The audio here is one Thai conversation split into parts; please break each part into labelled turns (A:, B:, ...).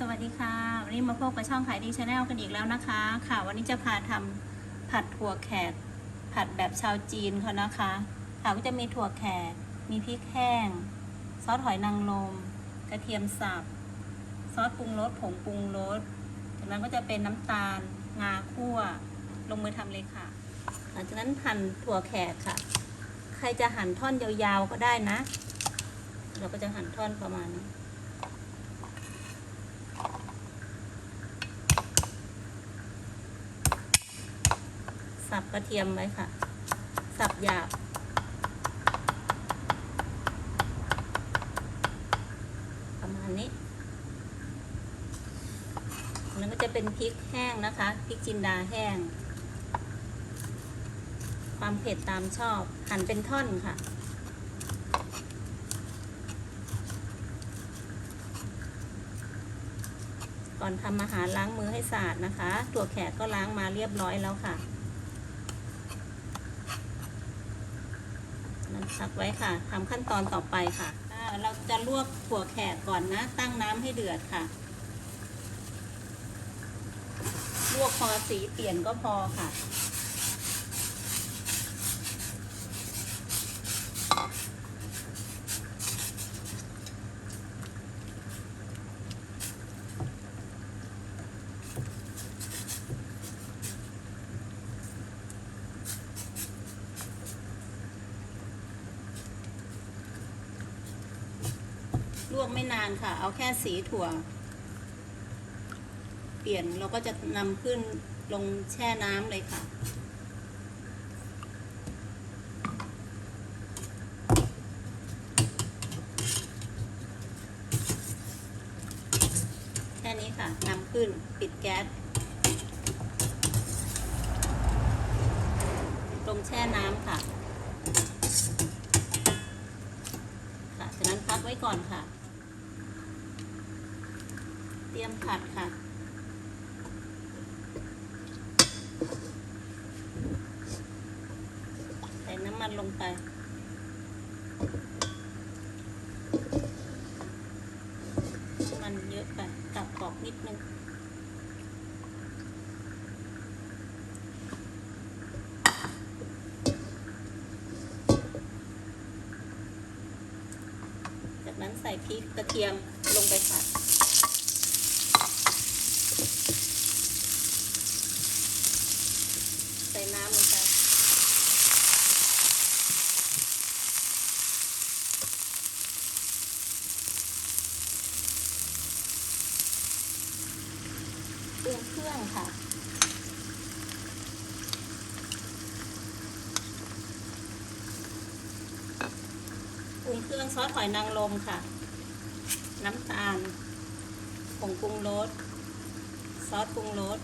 A: สวัสดีค่ะ วันนี้มาพบกับช่องขายดีชาแนลกันอีกแล้วนะคะ ค่ะ วันนี้จะพาทำผัดถั่วแขก ผัดแบบชาวจีนเขานะคะ ค่ะก็จะมีถั่วแขก มีพริกแห้ง ซอสหอยนางรมกระเทียมสับ ซอสปรุงรสผงปรุงรสจากนั้นก็จะเป็นน้ำตาล งาคั่ว ลงมือทำเลยค่ะ หลังจากนั้นหั่นถั่วแขกค่ะ ใครจะหั่นท่อนยาวๆก็ได้นะ เราก็จะหั่นท่อนประมาณนี้ สับกระเทียมไว้ค่ะ สับหยาบ ประมาณนี้แล้วก็จะเป็นพริกแห้งนะคะพริกจินดาแห้ง ความเผ็ดตามชอบ หั่นเป็นท่อนค่ะก่อนทำอาหารล้างมือให้สะอาดนะคะ ตัวแขกก็ล้างมาเรียบร้อยแล้วค่ะ นั้น พักไว้ค่ะทำขั้นตอนต่อไปค่ะเราจะลวกถั่วแขกก่อนนะ ตั้งน้ำให้เดือดค่ะ ลวกพอสีเปลี่ยนก็พอค่ะ วกไม่นานค่ะ เอาแค่สีถั่ว เปลี่ยนเราก็จะนำขึ้นลงแช่น้ำเลยค่ะ แค่นี้ค่ะนำขึ้นปิดแก๊ส ลงแช่น้ำค่ะ ค่ะ จากนั้นพักไว้ก่อนค่ะ รียมผัดค่ะใส่น้ำมันลงไปมันเยอะไปตับกรอบนิดนึงจากนั้นใส่พริกกระเทียมลงไปผัด ใส่ น้ำลงไปปรุงเครื่องค่ะปรุงเครื่องซอสหอยนางรมค่ะ น้ำตาลผงปรุงรสซอสปรุงรส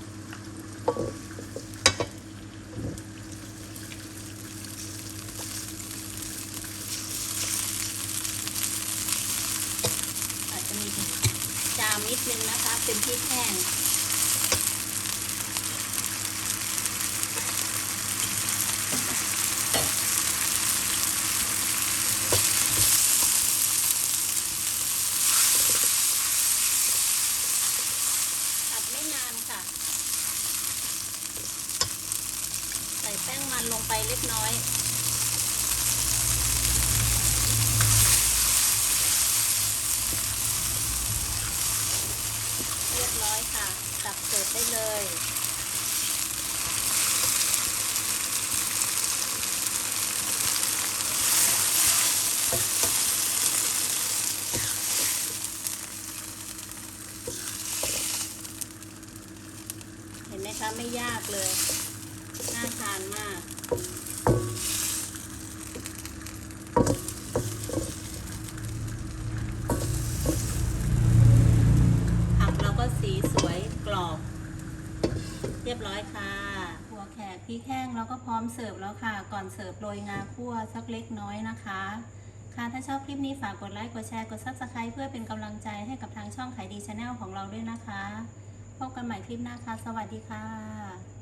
A: อาจจะมีจามนิดนึงนะคะ เป็นพริกแห้งผัดไม่นานค่ะใส่แป้งมันลงไปเล็กน้อย เรีย บร้อยค่ะตักเสิร์ฟได้เลยเห็นไหมคะไม่ยากเลย น่าทานมาก ผักเราก็สีสวยกรอบ เร้อยค่ะหัวแขกพริกแห้งเราก็พร้อมเสิร์ฟแล้วค่ะ ก่อนเสิร์ฟโรยงาคั่วสักเล็กน้อยนะคะ ค่ะถ้าชอบคลิปนี้ฝากกดไลค์กดแชร์กด subscribe เพื่อเป็นกำลังใจให้กับทางช่องขายดีชาแนลของเราด้วยนะคะ พบกันใหม่คลิปหน้าค่ะ สวัสดีค่ะ